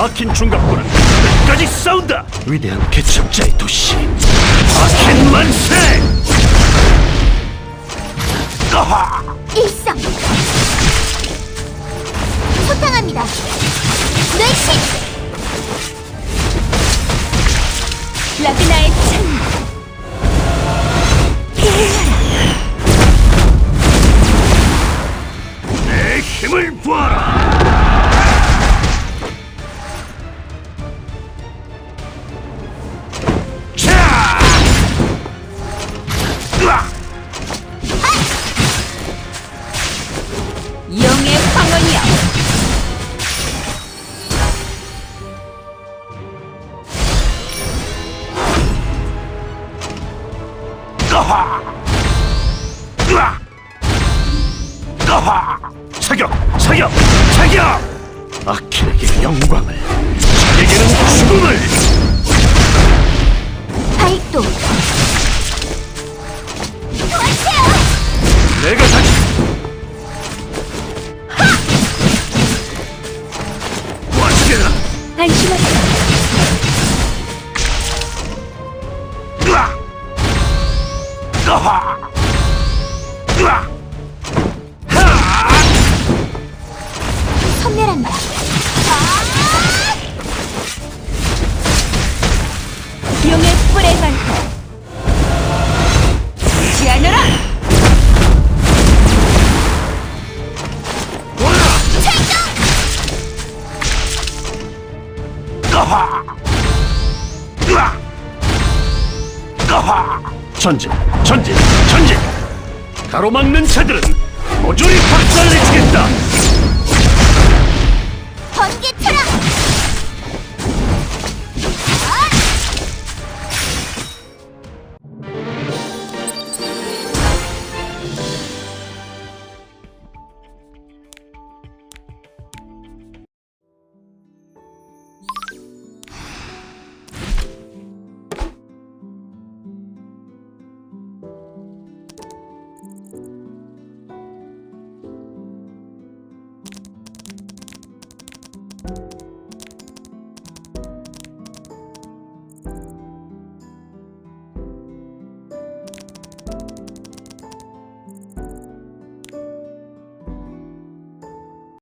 아킨 중갑부는 끝까지 싸운다. 위대한 개척자의 도시. 아킨 만세. 아하! 일성 소탕합니다 뇌신 라그나의 찬 내 힘을 보아라. 용의 황혼이여! 사격! 사격! 사격! 아킬에게 영광을, 적에게는 죽음을! 발도 도와주세요 내가 다시 선멸한다 용의! 아하! 으악! 아하! 전진, 전진, 전진! 가로막는 자들은 모조리!